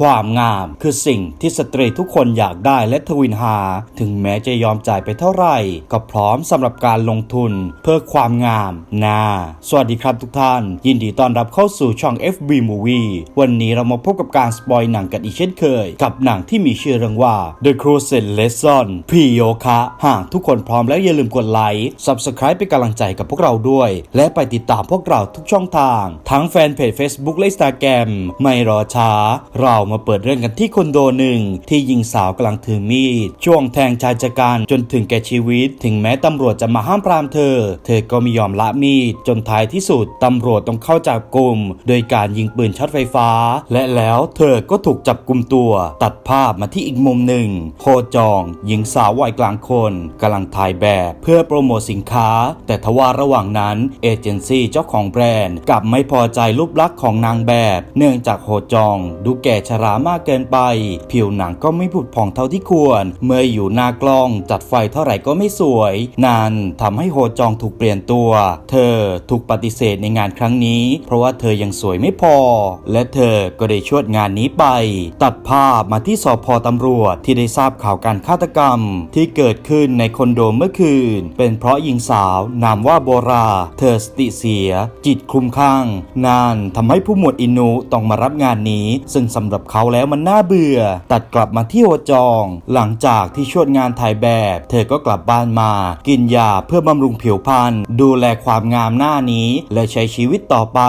ความงามคือสิ่งที่สตรีทุกคนอยากได้และทวินหา ถึงแม้จะยอมจ่ายไปเท่าไหร่ ก็พร้อมสำหรับการลงทุนเพื่อความงามนาสวัสดีครับทุกท่าน ยินดีต้อนรับเข้าสู่ช่อง FB Movie วันนี้เรามาพบกับการสปอยหนังกันอีกเช่นเคย กับหนังที่มีชื่อเรื่องว่า The Crusade Lesson พี่โยคะหากทุกคนพร้อมแล้วอย่าลืมกดไลค์ Subscribe เป็นกำลังใจกับพวกเราด้วย และไปติดตามพวกเราทุกช่องทาง ทั้งแฟนเพจ Facebook และ Instagram ไม่รอช้าเรามาเปิดเรื่องกันที่คอนโดหนึ่งที่หญิงสาวกำลังถือมีดช่วงแทงชายชะกันจนถึงแก่ชีวิต ถึงแม้ตำรวจจะมาห้ามปรามเธอ เธอก็ไม่ยอมละมีดจนท้ายที่สุดตำรวจต้องเข้าจับกลุ่ม โดยการยิงปืนช็อตไฟฟ้า และแล้วเธอก็ถูกจับกลุ่มตัวตัดภาพมาที่อีกมุมหนึ่ง โคจองหญิงสาววัยกลางคนกำลังถ่ายแบบเพื่อโปรโมทสินค้า แต่ทว่าระหว่างนั้นเอเจนซี่เจ้าของแบรนด์กลับไม่พอใจรูปลักษณ์ของนางแบบ เนื่องจากโฮจองดูแก่ชรามากเกินไป ผิวหนังก็ไม่ผุดผ่องเท่าที่ควร เมื่ออยู่หน้ากล้องจัดไฟเท่าไหร่ก็ไม่สวยนั่นทำให้โฮจองถูกเปลี่ยนตัว เธอถูกปฏิเสธในงานครั้งนี้ เพราะว่าเธอยังสวยไม่พอ และเธอก็ได้ชวดงานนี้ไป ตัดภาพมาที่สพตำรวจที่ได้ทราบข่าวการฆาตกรรม ที่เกิดขึ้นในคอนโดเมื่อคืน เป็นเพราะหญิงสาวนามว่าโบรา เธอสติเสีย จิตคลุมคลั่งนานทำให้ผู้หมวดอินุต้องมารับงานนี้ ซึ่งสำหรับเขาแล้วมันน่าเบื่อ ตัดกลับมาที่โอจอง หลังจากที่ชวดงานถ่ายแบบ เธอก็กลับบ้านมา กินยาเพื่อบำรุงผิวพรรณดูแลความงามหน้านี้ และใช้ชีวิตต่อไป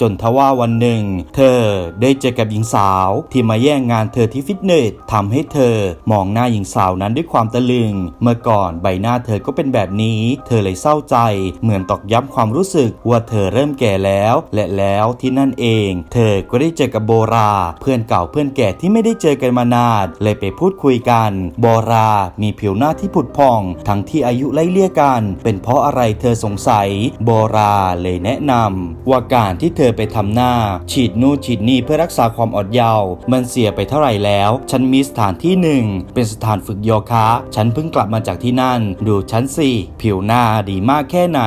จนทว่าวันหนึ่ง เธอได้เจอกับหญิงสาว ที่มาแย่งงานเธอที่ฟิตเนสทำให้เธอมองหน้าหญิงสาวนั้นด้วยความตะลึง เมื่อก่อนใบหน้าเธอก็เป็นแบบนี้ เธอเลยเศร้าใจ เหมือนตอกย้ำความรู้สึกว่าเธอเริ่มแก่แล้ว และแล้วที่นั่นเอง เธอก็ได้เจอกับโบรา เพื่อนเก่าเพื่อนแก่ที่ไม่ได้เจอกันมานานเลยไปพูดคุยกันโบรา มีผิวหน้าที่ผุดพอง ทั้งที่อายุไล่เลี่ยกัน เป็นเพราะอะไรเธอสงสัยโบราเลยแนะนำว่าการที่เธอไปทำหน้า ฉีดนู่นฉีดนี่เพื่อรักษาความอ่อนเยาว์มันเสียไปเท่าไหร่แล้ว ฉันมีสถานที่หนึ่งเป็นสถานฝึกโยคะ ฉันเพิ่งกลับมาจากที่นั่น ดูฉันสิผิวหน้าดีมากแค่ไหน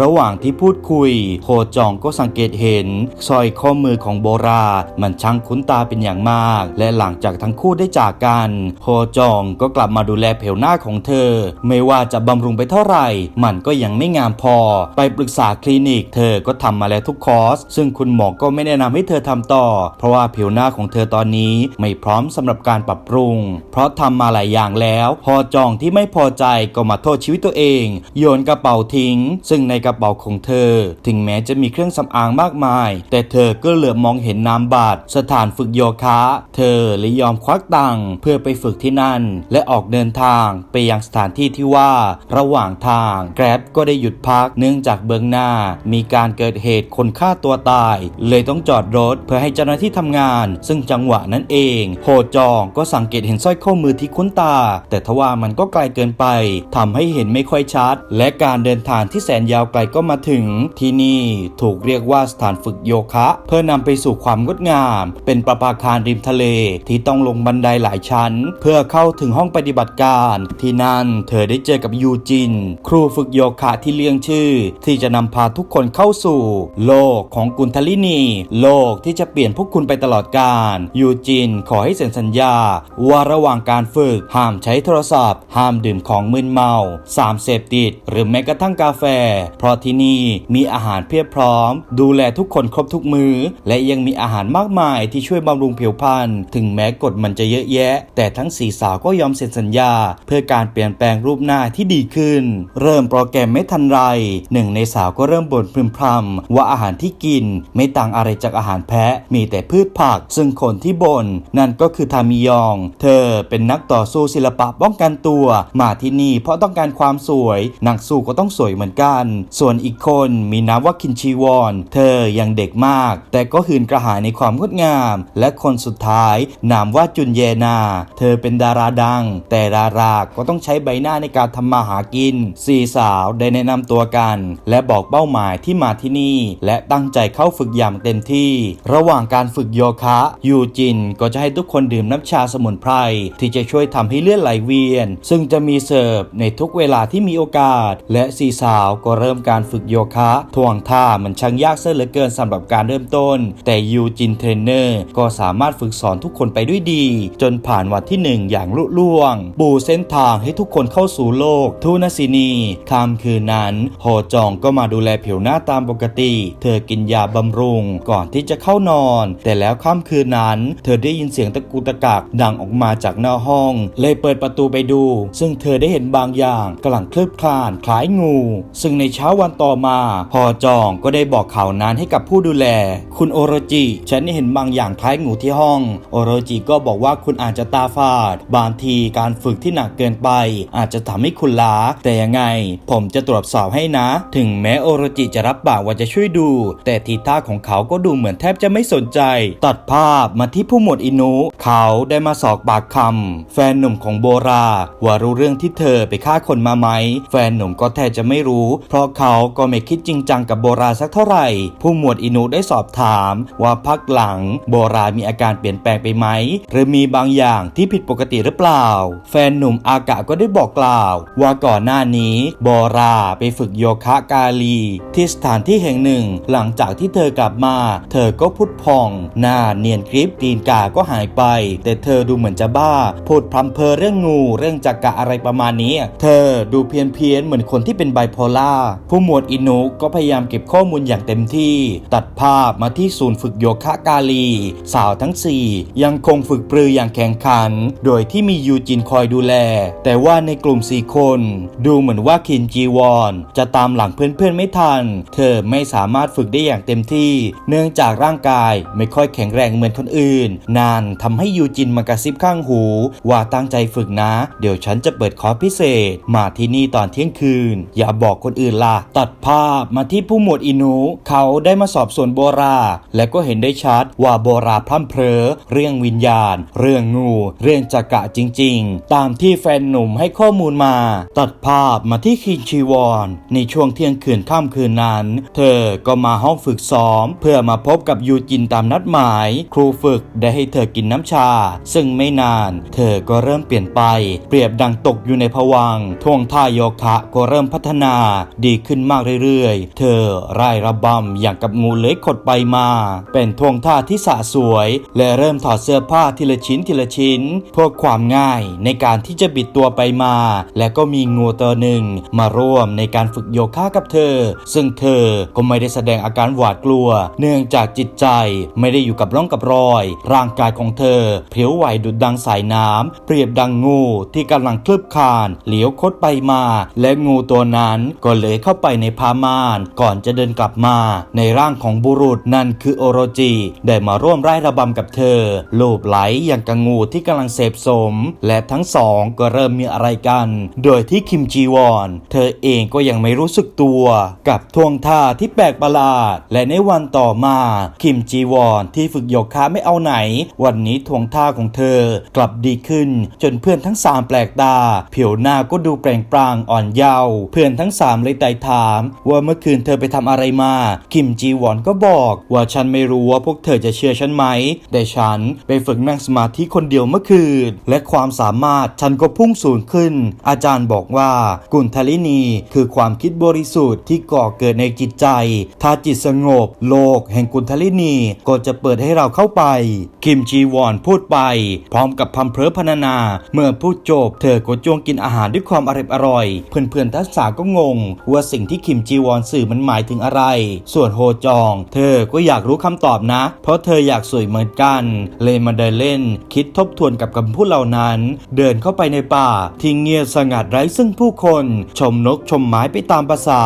ระหว่างที่พูดคุย โคจองก็สังเกตเห็นสร้อยข้อมือของโบรา มันช่างคุ้นตาเป็นอย่างมาก และหลังจากทั้งคู่ได้จากกันโคจองก็กลับมาดูแลผิวหน้าของเธอ ไม่ว่าจะบำรุงไปเท่าไหร่ มันก็ยังไม่งามพอ ไปปรึกษาคลินิก เธอก็ทำมาแล้วทุกคอร์ส ซึ่งคุณหมอก็ไม่แนะนำให้เธอทำต่อ เพราะว่าผิวหน้าของเธอตอนนี้ไม่พร้อมสำหรับการปรับปรุง เพราะทำมาหลายอย่างแล้ว พอจองที่ไม่พอใจก็มาโทษชีวิตตัวเอง โยนกระเป๋าทิ้ง ซึ่งในกระเป๋าของเธอ ถึงแม้จะมีเครื่องสำอางมากมาย แต่เธอก็เหลือบมองเห็นนามบัตรสถานฝึกโยคะเธอเลยยอมควักตังค์เพื่อไปฝึกที่นั่น และออกเดินทางไปยังสถานที่ที่ว่าระหว่างทางแกร็บก็ได้หยุดพักเนื่องจากเบื้องหน้า มีการเกิดเหตุคนฆ่าตัวตาย เลยต้องจอดรถเพื่อให้เจ้าหน้าที่ทำงาน ซึ่งจังหวะนั้นเองโฮจองก็สังเกตเห็นสร้อยข้อมือที่คุ้นตา แต่ทว่ามันก็ไกลเกินไปทำให้เห็นไม่ค่อยชัด และการเดินทางที่แสนยาวไกลก็มาถึง ที่นี่ถูกเรียกว่าสถานฝึกโยคะ เพื่อนำไปสู่ความงดงาม เป็นประภาคารริมทะเล ที่ต้องลงบันไดหลายชั้น เพื่อเข้าถึงห้องปฏิบัติการ ที่นั่นเธอได้เจอกับยูจิน ครูฝึกโยคะที่เลี้ยงชื่อ ที่จะนำพาทุกคนเข้าสู่ โลกของกุนทลินี โลกที่จะเปลี่ยนพวกคุณไปตลอดกาลยูจินขอให้เซ็นสัญญา ว่าระหว่างการฝึกห้ามใช้โทรศัพท์ ห้ามดื่มของมึนเมา สามเสพติด หรือแม้กระทั่งกาแฟ เพราะที่นี่มีอาหารเพียบพร้อม ดูแลทุกคนครบทุกมือและยังมีอาหารมากมายที่ช่วยบำรุงผิวพรรณถึงแม้กฎมันจะเยอะแยะ แต่ทั้งสี่สาวก็ยอมเซ็นสัญญา เพื่อการเปลี่ยนแปลงรูปหน้าที่ดีขึ้น เริ่มโปรแกรมไม่ทันไรหนึ่งในสาวก็เริ่มบ่นพึมพำว่าอาหารที่กินไม่ต่างอะไรจากอาหารแพะ มีแต่พืชผัก ซึ่งคนที่บ่นนั่นก็คือทามิยอง เธอเป็นนักต่อสู้ศิลปะป้องกันตัว มาที่นี่เพราะต้องการความสวยนักสู้ก็ต้องสวยเหมือนกัน ส่วนอีกคนมีนามว่าคินชีวอน เธอยังเด็กมาก แต่ก็หืนกระหายในความงดงาม และคนสุดท้าย นามว่าจุนเยนา เธอเป็นดาราดัง แต่ดาราก็ต้องใช้ใบหน้าในการทำมาหากินสี่สาวได้แนะนำตัวกัน และบอกเป้าหมายที่มาที่นี่ และตั้งใจเข้าฝึกอย่างเต็มที่ ระหว่างการฝึกโยคะยูจินก็จะให้ทุกคนดื่มน้ำชาสมุนไพรที่จะช่วยทำให้เลือดไหลเวียน ซึ่งจะมีเสิร์ฟในทุกเวลาที่มีโอกาส และสี่สาวก็เริ่มการฝึกโยคะท่วงท่ามันช่างยากเสียเหลือเกินสำหรับการเริ่มต้น แต่ยูจินเทรนเนอร์ก็สามามารถฝึกสอนทุกคนไปด้วยดี จนผ่านวันที่หนึ่งอย่างลุล่วง ปูเส้นทางให้ทุกคนเข้าสู่โลก ทุนศินีค่ำคืนนั้นโฮจองก็มาดูแลผิวหน้าตามปกติ เธอกินยาบำรุงก่อนที่จะเข้านอน แต่แล้วค่ำคืนนั้น เธอได้ยินเสียงตะกุตะกักดังออกมาจากหน้าห้อง เลยเปิดประตูไปดู ซึ่งเธอได้เห็นบางอย่างกำลังเคลือบคลานคล้ายงู ซึ่งในเช้าวันต่อมาพอจองก็ได้บอกข่าวนั้นให้กับผู้ดูแล คุณโอโรจิ ฉันได้เห็นบางอย่างคล้ายงูที่ห้อง โอโรจิก็บอกว่าคุณอาจจะตาฝาด บางทีการฝึกที่หนักเกินไป อาจจะทำให้คุณล้า แต่ยังไง ผมจะตรวจสอบให้นะ ถึงแม้โอโรจิจะรับปากว่าจะช่วยดู แต่ทีท่าของเขาก็ดูเหมือนแทบจะไม่สนใจ ตัดภาพมาที่ผู้หมวดอินุ เขาได้มาสอกปากคำแฟนหนุ่มของโบราว่ารู้เรื่องที่เธอไปฆ่าคนมาไหม แฟนหนุ่มก็แทบจะไม่รู้ เพราะเขาก็ไม่คิดจริงจังกับโบราสักเท่าไหร่ ผู้หมวดอินุได้สอบถามว่าพักหลังโบรามีอาการเปลี่ยนแปลงไปไหม หรือมีบางอย่างที่ผิดปกติหรือเปล่า แฟนหนุ่มอากะก็ได้บอกกล่าว ว่าก่อนหน้านี้โบราไปฝึกโยคะกาลี ที่สถานที่แห่งหนึ่ง หลังจากที่เธอกลับมา เธอก็พุดพอง หน้าเนียนกริบตีนกาก็หายไป แต่เธอดูเหมือนจะบ้าพูดพรำเพอเรื่องงูเรื่องจักกะอะไรประมาณนี้ เธอดูเพี้ยนเพียนๆเหมือนคนที่เป็นไบโพล่าผู้หมวดอินุก็พยายามเก็บข้อมูลอย่างเต็มที่ ตัดภาพมาที่ศูนย์ฝึกโยคะกาลี สาวทั้ง4 ยังคงฝึกปรืออย่างแข่งขัน โดยที่มียูจินคอยดูแล แต่ว่าในกลุ่ม 4 คน ดูเหมือนว่าคินจีวอนจะตามหลังเพื่อนๆไม่ทัน เธอไม่สามารถฝึกได้อย่างเต็มที่ เนื่องจากร่างกายไม่ค่อยแข็งแรงเหมือนคนอื่น นานทำให้ยูจินมากระซิบข้างหู ว่าตั้งใจฝึกนะ เดี๋ยวฉันจะเปิดคอร์สพิเศษ มาที่นี่ตอนเที่ยงคืน อย่าบอกคนอื่นล่ะ ตัดภาพมาที่ผู้หมวดอินุ เขาได้มาสอบสวนโบรา และก็เห็นได้ชัดว่าโบราพร่ำเพรอเรื่องวิญญาณ เรื่องงู เรื่องจักระจริง ๆ ตามที่แฟนหนุ่มให้ข้อมูลมา ตัดภาพมาที่คินชีวอน ในช่วงเที่ยงคืนค่ำคืนนั้น เธอก็มาห้องฝึกซ้อม เพื่อมาพบกับยูจินตามนัดหมาย ครูฝึกได้ให้เธอกินน้ำชา ซึ่งไม่นาน เธอก็เริ่มเปลี่ยนไป เปรียบดังตกอยู่ในภวังท่วงท่าโยคะก็เริ่มพัฒนาดีขึ้นมากเรื่อยๆ เธอร่ายระบำอย่างกับงูเลื้อยขดไปมา เป็นท่วงท่าที่สะสวยและเริ่มถอดเสื้อผ้าทีละชิ้นทีละชิ้นเพื่อความง่ายในการที่จะบิดตัวไปมา และก็มีงูตัวหนึ่งมาร่วมในการฝึกโยคะกับเธอ ซึ่งเธอก็ไม่ได้แสดงอาการหวาดกลัว เนื่องจากจิตใจไม่ได้อยู่กับร่องกับรอย ร่างกายของเธอเพียวไหวดุดดังสายน้ำเปรียบดังงูที่กำลังคลืบคลานเหลียวคดไปมา และงูตัวนั้นก็เลยเข้าไปในพามาน ก่อนจะเดินกลับมา ในร่างของบุรุษนั่นคือโอโรจิ ได้มาร่วมไร้ระบำกับเธอโลบไหลอย่างกังงูที่กำลังเสพสม และทั้งสองก็เริ่มมีอะไรกัน โดยที่คิมจีวอนเธอเองก็ยังไม่รู้สึกตัว กับท่วงท่าที่แปลกประหลาด และในวันต่อมาคิมจีวอนที่ฝึกโยคะไม่เอาไหน วันนี้ท่วงท่าของเธอกลับดีขึ้น จนเพื่อนทั้งสามแปลกตาผิวหน้าก็ดูแปลงปรางอ่อนเยาว์เพื่อนทั้งสามเลยไต่ถาม ว่าเมื่อคืนเธอไปทำอะไรมา คิมจีวอนก็บอก ว่าฉันไม่รู้ว่าพวกเธอจะเชื่อฉันไหมแต่ฉันไปฝึกนั่งสมาธิคนเดียวเมื่อคืน และความสามารถฉันก็พุ่งสูงขึ้น อาจารย์บอกว่ากุณทลินีคือความคิดบริสุทธิ์ที่ก่อเกิดในจิตใจ ถ้าจิตสงบ โลกแห่งกุณทลินีก็จะเปิดให้เราเข้าไป คิมจีวอนพูดไป พร้อมกับพัมเพลพรรณนา เมื่อพูดจบ เธอก็จ้วงกินอาหารด้วยความอร่อยอร่อย เพื่อนๆทั้งสามก็งง ว่าสิ่งที่คิมจีวอนสื่อมันหมายถึงอะไร ส่วนโฮจอง เธอก็อยากรู้คำตอบนะ เพราะเธออยากสวยเหมือนกัน เลยมาเดินเล่น คิดทบทวนกับคำพูดเหล่านั้น เดินเข้าไปในป่า ที่เงียบสงัดไร้ซึ่งผู้คน ชมนกชมไม้ไปตามภาษา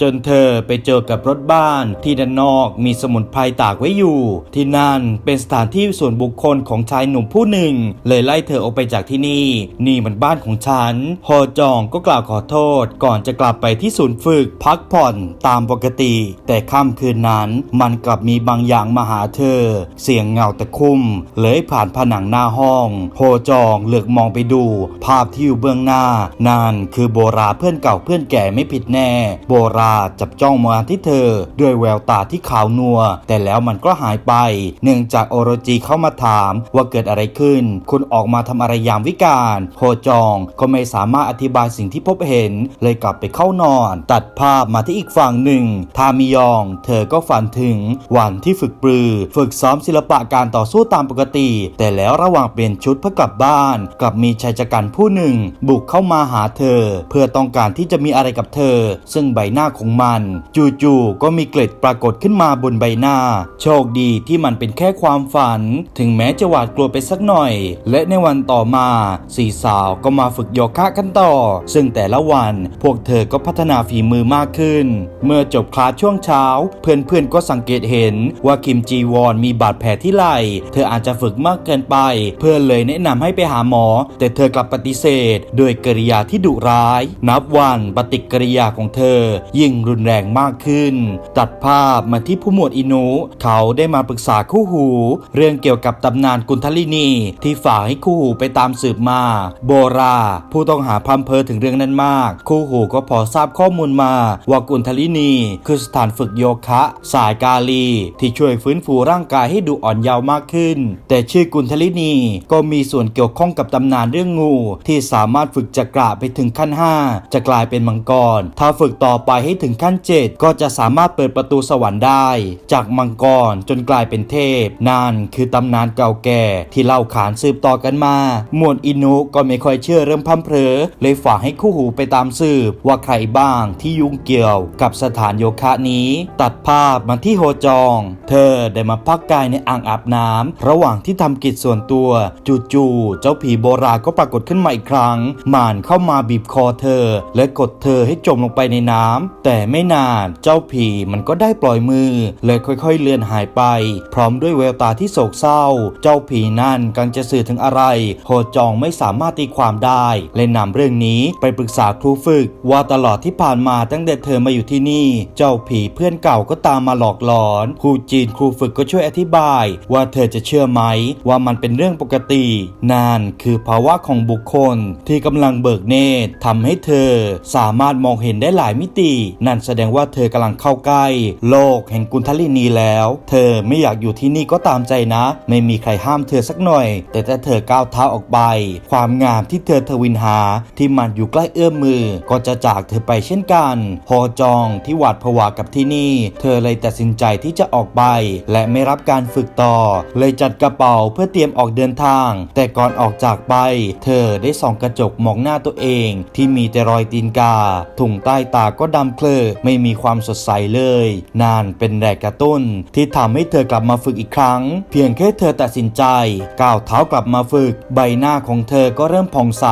จนเธอไปเจอกับรถบ้านที่ด้านนอกมีสมุนไพรตากไว้อยู่ ที่นั่นเป็นสถานที่ส่วนบุคคลของชายหนุ่มผู้หนึ่ง เลยไล่เธอออกไปจากที่นี่ นี่มันบ้านของฉันฮอจองก็กล่าวขอโทษ ก่อนจะกลับไปที่ศูนย์ฝึกพักผ่อนตามปกติ แต่ค่ำคืนนั้นมันกลับมีบางอย่างมาหาเธอ เสียงเงาตะคุ่มเลยผ่านผนังหน้าห้องโฮจองเหลือกมองไปดู ภาพที่อยู่เบื้องหน้านั่นคือโบราเพื่อนเก่าเพื่อนแก่ไม่ผิดแน่ โบราจับจ้องมาที่เธอ ด้วยแววตาที่ขาวนัว แต่แล้วมันก็หายไป เนื่องจากโอโรจิเข้ามาถามว่าเกิดอะไรขึ้น คุณออกมาทำอะไรยามวิกาลโฮจองก็ไม่สามารถอธิบายสิ่งที่พบเห็น เลยกลับไปเข้านอน ตัดภาพมาที่อีกฝั่งหนึ่ง ทามิยอง เธอก็ฝันถึงวันที่ฝึกปรือ ฝึกซ้อมศิลปะกการต่อสู้ตามปกติ แต่แล้วระหว่างเปลี่ยนชุดเพื่อกลับบ้าน กลับมีชายชะกันผู้หนึ่ง บุกเข้ามาหาเธอ เพื่อต้องการที่จะมีอะไรกับเธอ ซึ่งใบหน้าของมัน จู่ๆก็มีเกล็ดปรากฏขึ้นมาบนใบหน้า โชคดีที่มันเป็นแค่ความฝัน ถึงแม้จะหวาดกลัวไปสักหน่อย และในวันต่อมาสี่สาวก็มาฝึกโยคะกันต่อ ซึ่งแต่ละวันพวกเธอก็พัฒนาฝีมือมากขึ้น เมื่อจบคลาสช่วงเช้า เพื่อนๆก็สังเกตเห็นว่าคิมจีวอนมีบาดแผลที่ไหลเธออาจจะฝึกมากเกินไป เพื่อนเลยแนะนำให้ไปหาหมอ แต่เธอกลับปฏิเสธโดยกริยาที่ดุร้าย นับวันปฏิกิริยาของเธอ ยิ่งรุนแรงมากขึ้น ตัดภาพมาที่ผู้หมวดอินุเขาได้มาปรึกษาคู่หู เรื่องเกี่ยวกับตำนานกุนทลินีที่ฝากให้คู่หูไปตามสืบมา โบรา ผู้ต้องหาพัมเพอถึงเรื่องนั้นมาก คู่หูก็พอทราบข้อมูลมาว่ากุนทลินี คือสถานฝึกโยคะ สายกาลี ที่ช่วยฟื้นฟูร่างกายให้ดูอ่อนยาวมากขึ้น แต่ชื่อกุนทลินีก็มีส่วนเกี่ยวข้องกับตำนานเรื่องงู ที่สามารถฝึกจักระไปถึงขั้น 5 จะกลายเป็นมังกร ถ้าฝึกต่อไปให้ถึงขั้น 7 ก็จะสามารถเปิดประตูสวรรค์ได้ จากมังกรจนกลายเป็นเทพ นั่นคือตำนานเก่าแก่ที่เล่าขานสืบต่อกันมาหมวดอินุก็ไม่ค่อยเชื่อเริ่มพัมเพลอเลยฝากให้คู่หูไปตามสืบว่าใครบ้างที่ยุ่งเกี่ยวกับสถานโยคะนี้ ตัดภาพมาที่โฮจอง เธอได้มาพักกายในอ่างอาบน้ำระหว่างที่ทำกิจส่วนตัวจู่ๆเจ้าผีโบราณก็ปรากฏขึ้นมาอีกครั้งมานเข้ามาบีบคอเธอ และกดเธอให้จมลงไปในน้ำแต่ไม่นานเจ้าผีมันก็ได้ปล่อยมือเลยค่อยๆเลือนหายไป พร้อมด้วยแววตาที่โศกเศร้า เจ้าผีนั่นกำลังจะสื่อถึงอะไรโฮจองไม่สามารถตีความได้และนำเรื่องนี้ไปปรึกษาครูฝึก ว่าตลอดที่ผ่านมาตั้งแต่เธอมาอยู่ที่นี่ เจ้าผีเพื่อนเก่าก็ตามมาหลอกหลอนครูจีนครูฝึกก็ช่วยอธิบายว่าเธอจะเชื่อไหมว่ามันเป็นเรื่องปกตินั่นคือภาวะของบุคคลที่กำลังเบิกเนตรทำให้เธอสามารถมองเห็นได้หลายมิติ นั่นแสดงว่าเธอกำลังเข้าใกล้ โลกแห่งกุนทลินีแล้ว เธอไม่อยากอยู่ที่นี่ก็ตามใจนะ ไม่มีใครห้ามเธอสักหน่อย แต่ถ้าเธอก้าวเท้าออกไป ความงามที่เธอทวินหาที่มันอยู่ใกล้เอื้อมมือ ก็จะจากเธอไปเช่นกันพอจองที่หวาดผวากับที่นี่ เธอเลยตัดสินใจที่จะออกไป และไม่รับการฝึกต่อเลยจัดกระเป๋าเพื่อเตรียมออกเดินทาง แต่ก่อนออกจากไป เธอได้ส่องกระจกมองหน้าตัวเอง ที่มีแต่รอยตีนกา ถุงใต้ตาก็ดำเคลอไม่มีความสดใสเลย นานเป็นแรงกระตุ้น ที่ทำให้เธอกลับมาฝึกอีกครั้ง เพียงแค่เธอตัดสินใจ ก้าวเท้ากลับมาฝึก ใบหน้าของเธอก็เริ่มผ่องใส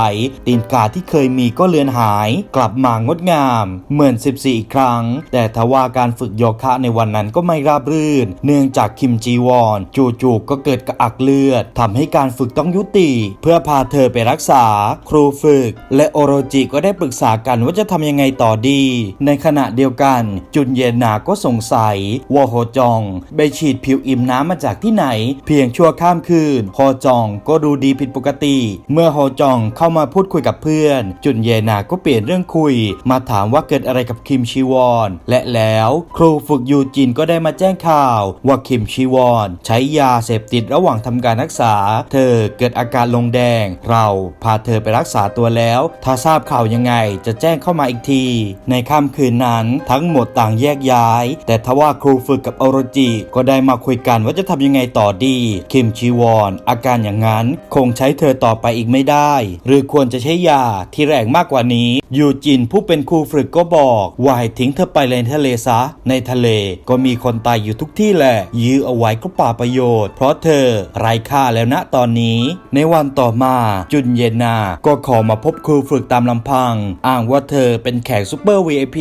ตีนกาที่เคยมีก็เลือนหาย กลับมางดงาม เหมือน 14 อีกครั้ง แต่ทว่าการฝึกโยคะในวันนั้นก็ไม่ราบรื่น เนื่องจากคิมจีวอนจู่ๆก็เกิดกระอักเลือดทำให้การฝึกต้องยุติ เพื่อพาเธอไปรักษา ครูฝึก และโอโรจิก็ได้ปรึกษากันว่าจะทำยังไงต่อดี ในขณะเดียวกัน จุนเยนาก็สงสัยว่าโฮจองไปฉีดผิวอิ่มน้ำมาจากที่ไหน เพียงชั่วข้ามคืนโฮจองก็ดูดีผิดปกติ เมื่อโฮจองเข้ามาพูดคุยกับเพื่อน จุนเยนาก็เปลี่ยนเรื่องคุย มาถามว่าเกิดอะไรกับคิมชีวอน และแล้ว ครูฝึกยูจินก็ได้มาแจ้งข่าวว่าคิมชีวอน ใช้ยาเสพติดระหว่างทำการรักษา เธอเกิดอาการลงแดง เราพาเธอไปรักษาตัวแล้ว ถ้าทราบข่าวยังไงจะแจ้งเข้ามาอีกที ในค่ำคืนนั้นทั้งหมดต่างแยกย้าย แต่ทว่าครูฝึกกับโอโรจิ ก็ได้มาคุยกันว่าจะทำยังไงต่อดี คิมชีวอนอาการอย่างนั้นคงใช้เธอต่อไปอีกไม่ได้ หรือควรจะใช้ยาที่แรงมากกว่านี้ ยูจินผู้เป็นครูฝึกก็บอกว่าให้ทิ้งเธอไปในทะเลซะ ในทะเลก็มีคนตายอยู่ทุกที่แหละ ยื้อเอาไว้ก็ป่าประโยชน์ เพราะเธอไร้ค่าแล้วนะตอนนี้ ในวันต่อมาจุนเยนนา ก็ขอมาพบครูฝึกตามลำพัง อ้างว่าเธอเป็นแขกซูเปอร์ VIP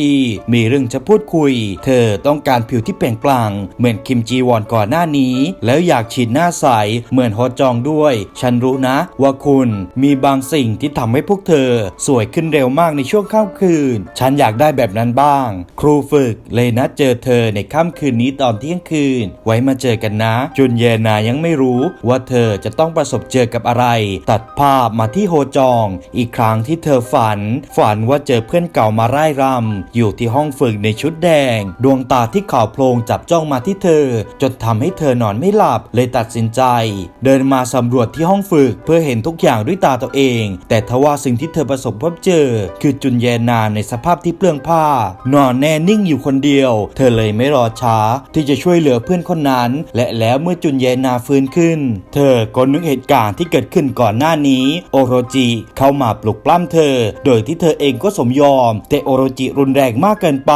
มีเรื่องจะพูดคุย เธอต้องการผิวที่เปล่งปลั่งเหมือนคิมจีวอนก่อนหน้านี้ แล้วอยากฉีดหน้าใสเหมือนฮอจองด้วย ฉันรู้นะว่าคุณมีบางสิ่งที่ทำให้พวกเธอ สวยขึ้นเร็วมากในช่วงค่ำคืน ฉันอยากได้แบบนั้นบ้าง ครูฝึกเลยนัดเจอเธอในค่ำคืนนี้ตอนเที่ยงคืน ไว้มาเจอกันนะจุุนเยนายังไม่รู้ว่าเธอจะต้องประสบเจอกับอะไร ตัดภาพมาที่โฮจอง อีกครั้งที่เธอฝัน ฝันว่าเจอเพื่อนเก่ามาไล่รำอยู่ที่ห้องฝึกในชุดแดง ดวงตาที่ขาวโพลงจับจ้องมาที่เธอ จนทำให้เธอนอนไม่หลับเลยตัดสินใจ เดินมาสำรวจที่ห้องฝึกเพื่อเห็นทุกอย่างด้วยตาตัวเอง แต่ทว่าสิ่งที่เธอประสบพบเจอ คือจุนเยนาในสภาพที่เปลืองผ้า นอนแน่นิ่งอยู่คนเดียว เธอเลยไม่รอช้า ที่จะช่วยเหลือเพื่อนคนนั้น และแล้วเมื่ออจุนเยนาฟื้นขึ้น เธอก็นึกเหตุการณ์ที่เกิดขึ้นก่อนหน้านี้ โอโรจิเข้ามาปลุกปล้ำเธอ โดยที่เธอเองก็สมยอม แต่โอโรจิรุนแรงมากเกินไป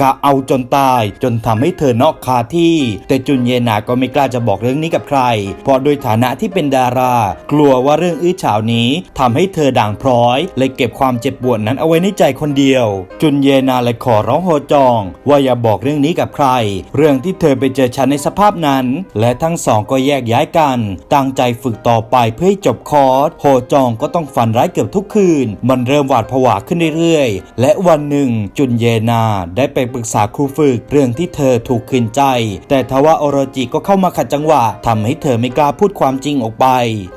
กะเอาจนตาย จนทำให้เธอนอกคาที่ แต่จุนเยนาก็ไม่กล้าจะบอกเรื่องนี้กับใคร เพราะโดยฐานะที่เป็นดารา กลัวว่าเรื่องอื้อฉาวนี้ทำให้เธอด่างพร้อย เลยเก็บความเจ็บปวดนั้นเอาไว้ในใจคนเดียว จุนเยนาเลยขอร้องโฮจอง ว่าอย่าบอกเรื่องนี้กับใคร เรื่องที่เธอไปเจอฉันในสภาพนั้น และทั้งสองก็แยกย้ายกัน ตั้งใจฝึกต่อไปเพื่อให้จบคอร์สโฮจองก็ต้องฝันร้ายเกือบทุกคืน มันเริ่มหวาดผวาขึ้นเรื่อยๆ และวันหนึ่งจุนเยนาได้ไปปรึกษาครูฝึกเรื่องที่เธอถูกขืนใจ แต่ทว่าโอโรจิก็เข้ามาขัดจังหวะทำให้เธอไม่กล้าพูดความจริงออกไป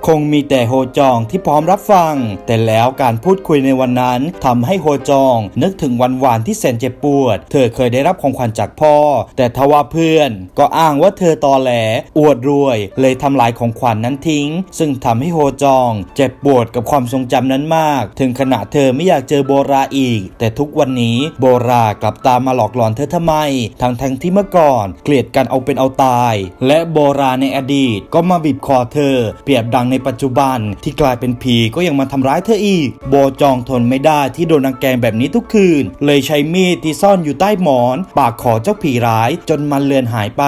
คงมีแต่โฮจองที่พร้อมรับฟัง แต่แล้วการพูดคุยในวันนั้นทำให้โฮจอง นึกถึงวันวานที่แสนเจ็บปวด เธอเคยได้รับของขวัญจากพ่อ แต่ทว่าเพื่อนก็อ้างว่าเธอตอแหลอวดรวย เลยทำลายของขวัญนนั้นทิ้ง ซึ่งทำให้โฮจอง เจ็บปวดกับความทรงจำนั้นมาก ถึงขณะเธอไม่อยากเจอโบราอีก แต่ทุกวันนี้โบรากลับตามมาหลอกหลอนเธอทำไม ทั้งทั้งที่เมื่อก่อน เกลียดกันเอาเป็นเอาตาย และโบราในอดีตก็มาบีบคอเธอ เปรียบดังในปัจจุบันที่กลายเป็นผีก็ยังมาทำร้ายเธออีก โบจองทนไม่ได้ที่โดนรังแกแบบนี้ทุกคืน เลยใช้มีดที่ซ่อนอยู่ใต้หมอน ปากขอเจ้าผีร้ายจนมันเลือนหายไป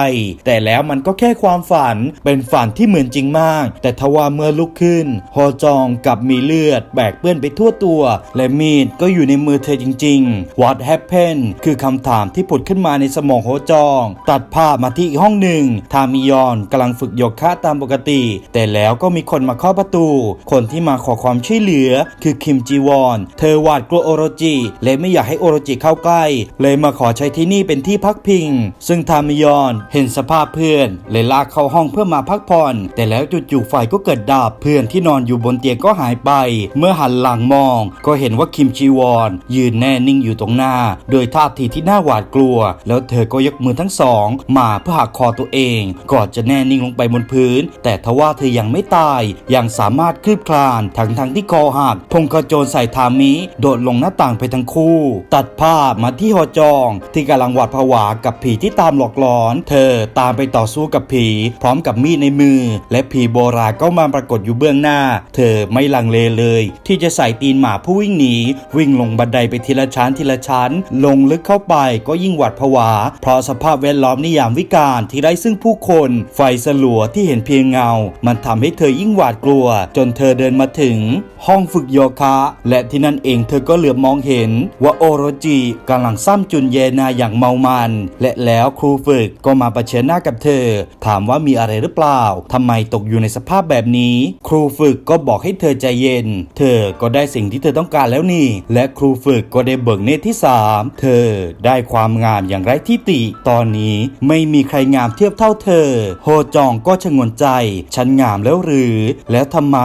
แต่แล้วมันก็แค่ความฝันเป็นฝันที่เหมือนจริงมาก แต่ทว่าเมื่อลุกขึ้นโฮจองกับมีเลือดแบกเปื้อนไปทั่วตัว และมีดก็อยู่ในมือเธอจริง ๆ What happened คือคำถามที่ผุดขึ้นมาในสมองโฮจอง ตัดภาพมาที่อีกห้องหนึ่ง ทามิยอนกำลังฝึกโยคะตามปกติ แต่แล้วก็มีคนมาเคาะประตู คนที่มาขอความช่วยเหลือ คือคิมจีวอนเธอหวาดกลัวโอโรจิและไม่อยากให้โอโรจิเข้าใกล้ เลยมาขอใช้ที่นี่เป็นที่พักพิง ซึ่งทามิยอนเห็นสภาพเพื่อนเลยลากเข้าห้องเพื่อมาพักผ่อน แต่แล้วจู่ๆไฟก็เกิดดับ เพื่อนที่นอนอยู่บนเตียงก็หายไป เมื่อหันหลังมอง ก็เห็นว่าคิมจีวอน ยืนแน่นิ่งอยู่ตรงหน้า โดยท่าทีที่น่าหวาดกลัว แล้วเธอก็ยกมือทั้งสอง มาเพื่อหักคอตัวเองก่อนจะแน่นิ่งลงไปบนพื้น แต่ทว่าเธอยังไม่ตายยังสามารถคลืบคลานทั้งทั้งที่คอหักพงกระโจนใส่ทามิโดดลงหน้าต่างไปทั้งคู่ ตัดภาพมาที่ฮอจอง ที่กำลังหวาดผวากับผีที่ตามหลอกหลอน เธอตามไปต่อสู้กับผีพร้อมกับมีดในมือ และผีโบราก็มาปรากฏอยู่เบื้องหน้า เธอไม่ลังเลเลย ที่จะใส่ตีนหมาผู้วิ่งหนี วิ่งลงบันไดไปทีละชั้นทีละชั้น ลงลึกเข้าไปก็ยิ่งหวาดผวา เพราะสภาพแวดล้อมนิยามวิกาลที่ไร้ซึ่งผู้คน ไฟสลัวที่เห็นเพียงเงา มันทำให้เธอยิ่งหวาดกลัว จนเธอเดินมาถึง ห้องฝึกโยคะ และที่นั่นเองเธอก็เหลือบมองเห็น ว่าโอโรจิกำลังซ้ำจุนเยนาอย่างเมามัน และแล้วครูฝึกก็มาประชิญหน้ากับเธอถาามว่ามีอะไรหรือเปล่าทำไมตกอยู่ในสภาพแบบนี้ ครูฝึกก็บอกให้เธอใจเย็น เธอก็ได้สิ่งที่เธอต้องการแล้วนี่ และครูฝึกก็ได้เบิกเนตรที่สามเธอได้ความงามอย่างไร้ที่ติ ตอนนี้ไม่มีใครงามเทียบเท่าเธอ โฮจองก็ชงนใจ ฉันงามแล้วหรือ แล้วทำไม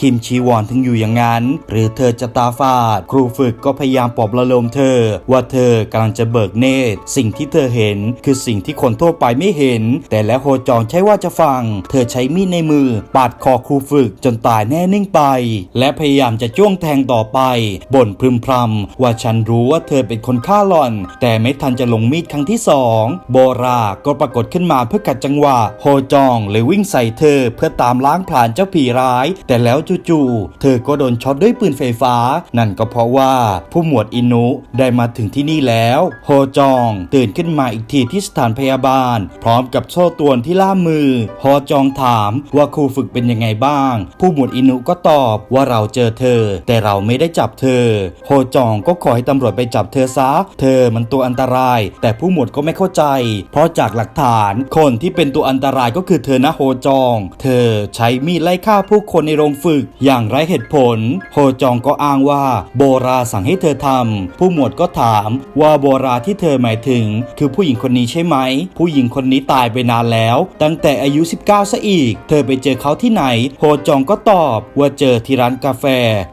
คิมชีวอนถึงอยู่อย่างนั้น หรือเธอจะตาฝาด ครูฝึกก็พยายามปลอบประโลมเธอ ว่าเธอกำลังจะเบิกเนตร สิ่งที่เธอเห็น คือสิ่งที่คนทั่วไปไม่เห็น แต่แล้วโฮจองใช่ว่าจะฟัง เธอใช้มีดในมือปาดคอครูฝึกจนตายแน่นิ่งไป และพยายามจะจ้วงแทงต่อไป บ่นพึมพำว่าฉันรู้ว่าเธอเป็นคนฆ่าหล่อน แต่ไม่ทันจะลงมีดครั้งที่สองโบราก็ปรากฏขึ้นมาเพื่อกัดจังหวะโฮจองเลยวิ่งใส่เธอเพื่อตามล้างผลาญเจ้าผีร้าย แต่แล้วจู่ๆเธอก็โดนช็อตด้วยปืนไฟฟ้า นั่นก็เพราะว่าผู้หมวดอินุได้มาถึงที่นี่แล้ว โฮจองตื่นขึ้นมาอีกทีที่สถานพยาบาล พร้อมกับโซ่ตวนที่ล่ามมือโฮจองถามว่าครูฝึกเป็นยังไงบ้าง ผู้หมวดอินุก็ตอบว่าเราเจอเธอ แต่เราไม่ได้จับเธอ โฮจองก็ขอให้ตำรวจไปจับเธอซะ เธอมันตัวอันตราย แต่ผู้หมวดก็ไม่เข้าใจ เพราะจากหลักฐานคนที่เป็นตัวอันตรายก็คือเธอนะโฮจอง เธอใช้มีดไล่ฆ่าผู้คนในโรงฝึก อย่างไร้เหตุผล โฮจองก็อ้างว่า โบราสั่งให้เธอทำผู้หมวดก็ถามว่าโบราที่เธอหมายถึง คือผู้หญิงคนนี้ใช่ไหม ผู้หญิงคนนี้ตายไปนานแล้วตั้งแต่อายุ 19 ซะอีก เธอไปเจอเขาที่ไหน โฮจองก็ตอบว่าเจอที่ร้านกาแฟ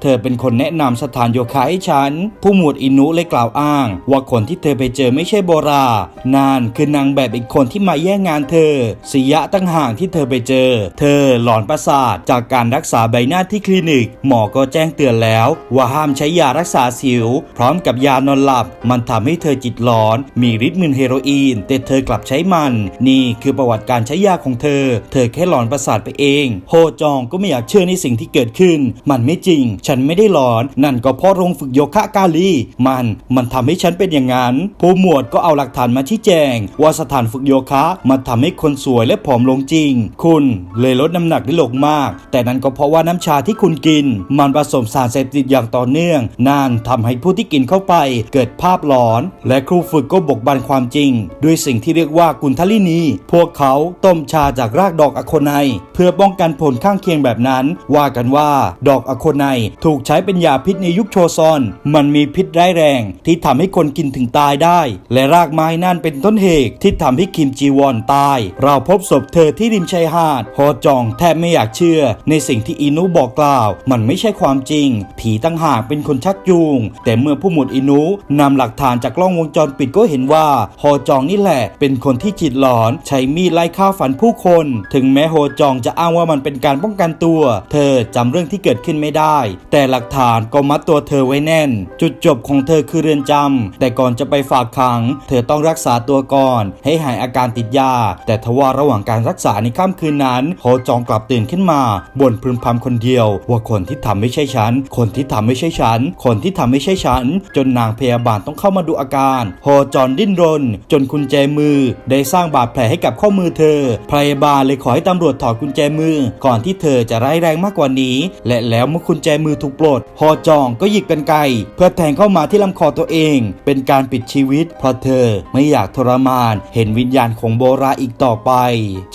เธอเป็นคนแนะนำสถานโยคะให้ฉัน ผู้หมวดอินุเลยกล่าวอ้าง ว่าคนที่เธอไปเจอไม่ใช่โบรา นานคือนางแบบอีกคนที่มาแย่งงานเธอสิยะตั้งห่างที่เธอไปเจอ เธอหลอนประสาทจากการรักษาใบหน้าที่คลินิก หมอก็แจ้งเตือนแล้ว ว่าห้ามใช้ยารักษาสิว พร้อมกับยานอนหลับ มันทำให้เธอจิตหลอน มีฤทธิ์มึนเฮโรอีน แต่เธอกลับใช้มัน นี่คือประวัติการใช้ยาของเธอ เธอแค่หลอนประสาทไปเอง โฮจองก็ไม่อยากเชื่อในสิ่งที่เกิดขึ้น มันไม่จริง ฉันไม่ได้หลอน นั่นก็เพราะโรงฝึกโยคะกาลี มัน มันทำให้ฉันเป็นอย่างนั้น ผู้หมวดก็เอาหลักฐานมาชี้แจง ว่าสถานฝึกโยคะมันทำให้คนสวยและผอมลงจริง คุณเลยลดน้ำหนักได้ลงมาก แต่นั่นก็เพราะว่าน้ำชาที่คุณกิน มันผสมสารเสพติดอย่างต่อเนื่อง นั่นทำให้ผู้ที่กินเข้าไปเกิดภาพหลอน และครูฝึกก็บกบันความจริง ด้วยสิ่งที่เรียกว่ากุนทลินี พวกเขาต้มชาจากรากดอกอโคไนเพื่อป้องกันผลข้างเคียงแบบนั้น ว่ากันว่า ดอกอโคไนถูกใช้เป็นยาพิษในยุคโชซอน มันมีพิษร้ายแรง ที่ทำให้คนกินถึงตายได้ และรากไม้นั่นเป็นต้นเหตุที่ทำให้คิมจีวอนตาย เราพบศพเธอที่ริมชายหาดฮอจองแทบไม่อยากเชื่อ ในสิ่งที่อินุบอกกล่าว มันไม่ใช่ความจริง ผีตั้งหากเป็นคนชักจูง แต่เมื่อผู้หมวดอินุนำหลักฐานจากกล้องวงจรปิดก็เห็นว่าฮอจองนี่แหละ เป็นคนที่จิตหลอนใช้มีดไล่ฆ่าฝันผู้คน ถึงแม้โฮจองจะอ้างว่ามันเป็นการป้องกันตัว เธอจำเรื่องที่เกิดขึ้นไม่ได้ แต่หลักฐานก็มัดตัวเธอไว้แน่น จุดจบของเธอคือเรือนจำแต่ก่อนจะไปฝากขัง เธอต้องรักษาตัวก่อน ให้หายอาการติดยา แต่ทว่าระหว่างการรักษาในค่ำคืนนั้นโฮจองกลับตื่นขึ้นมาบ่นพึมพำคนเดียว ว่าคนที่ทำไม่ใช่ฉัน คนที่ทำไม่ใช่ฉัน คนที่ทำไม่ใช่ฉัน จนนางพยาบาลต้องเข้ามาดูอาการ โฮจอนดิ้นรน จนกุญแจมือ ได้สร้างบาดแผลให้กับข้อมือเธอพยาบาลเลยขอให้ตำรวจถอดกุญแจมือ ก่อนที่เธอจะร้ายแรงมากกว่านี้ และแล้วเมื่อกุญแจมือถูกปลดฮอจองก็หยิบกันไกรเพื่อแทงเข้ามาที่ลำคอตัวเอง เป็นการปิดชีวิต เพราะเธอไม่อยากทรมาน เห็นวิญญาณของโบราอีกต่อไป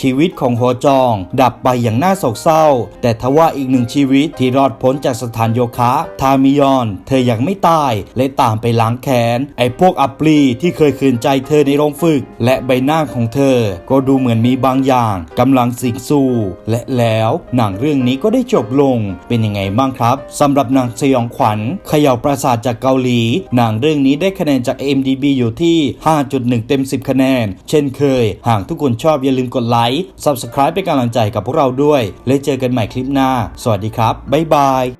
ชีวิตของโฮจอง ดับไปอย่างน่าโศกเศร้า แต่ทว่าอีกหนึ่งชีวิตที่รอดพ้นจากสถานโยคะ ทามิยอน เธอยังไม่ตายและตามไปล้างแค้นไอ้พวกอัปลีที่เคยคืนใจเธอในโรงฝึก และใบหน้าของเธอ ก็ดูเหมือนมีบางอย่างกำลังสิงสู่ และแล้วหนังเรื่องนี้ก็ได้จบลงเป็นยังไงบ้างครับสำหรับหนังสยองขวัญเขย่าประสาทจากเกาหลี หนังเรื่องนี้ได้คะแนนจาก MDB อยู่ที่ 5.1 เต็ม 10 คะแนน เช่นเคย หากทุกคนชอบอย่าลืมกดไลค์ Subscribe เป็นกำลังใจกับพวกเราด้วย และเจอกันใหม่คลิปหน้า สวัสดีครับ บ๊ายบาย